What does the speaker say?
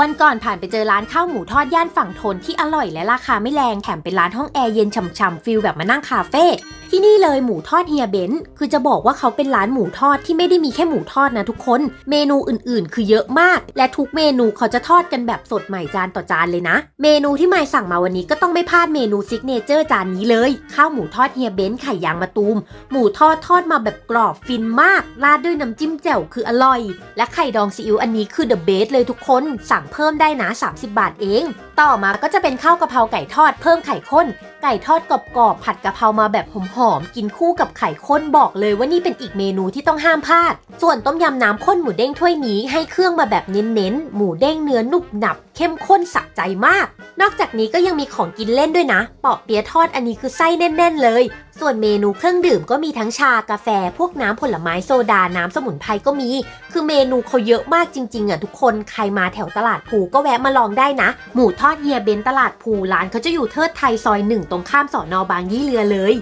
วันก่อนผ่านไปเจอร้านข้าวหมูทอดย่านฝั่งทนที่อร่อยและราคาไม่แรงแถมเป็นร้านห้องแอร์เย็นฉ่ำๆฟิลแบบมานั่งคาเฟ่ ที่นี่เลยหมูทอดเฮียเบนซ์คือจะบอกว่าเขาเป็นร้านหมูทอดที่ไม่ได้มีแค่หมูทอดนะทุกคน เมนูอื่นๆ คือเยอะมาก และทุกเมนูเขาจะทอดกันแบบสดใหม่จานต่อจานเลยนะ เมนูที่ไม่สั่งมาวันนี้ก็ต้องไม่พลาดเมนูซิกเนเจอร์จานนี้เลย ข้าวหมูทอดเฮียเบนซ์ไข่ยางมะตูม หมูทอดทอดมาแบบกรอบฟินมาก ราดด้วยน้ำจิ้มแจ่วคืออร่อย และไข่ดองซีอิ๊วอันนี้คือเดอะเบสเลยทุกคน สั่งเพิ่มได้นะ 30 บาทเอง ต่อมาก็จะเป็นข้าวกะเพราไก่ทอดเพิ่มไข่ข้น ไก่ทอดกรอบๆผัดกะเพรามาแบบหอมๆกินคู่กับไข่ข้นบอกเลยว่านี่เป็นอีกเมนูที่ต้องห้ามพลาด ส่วนต้มยำน้ำข้นหมูเด้งถ้วยนี้ให้เครื่องมาแบบเน้นๆหมูเด้งเนื้อนุบหนับ เข้มข้นสะใจมาก นอกจากนี้ก็ยังมีของกินเล่นด้วยนะปอกเปี๊ยะทอดอันนี้คือไส้แน่น ๆ เลย ส่วนเมนูเครื่องดื่มก็มีทั้งชากาแฟ พวกน้ำผลไม้โซดา น้ำสมุนไพรก็มี คือเมนูเขาเยอะมากจริง ๆอะทุกคน ใครมาแถวตลาดภูก็แวะมาลองได้นะ หมูทอดเฮียเบนตลาดภูร้านเขาจะอยู่เทิดไทยซอยหนึ่งตรงข้ามสอนอบางยี่เรือเลย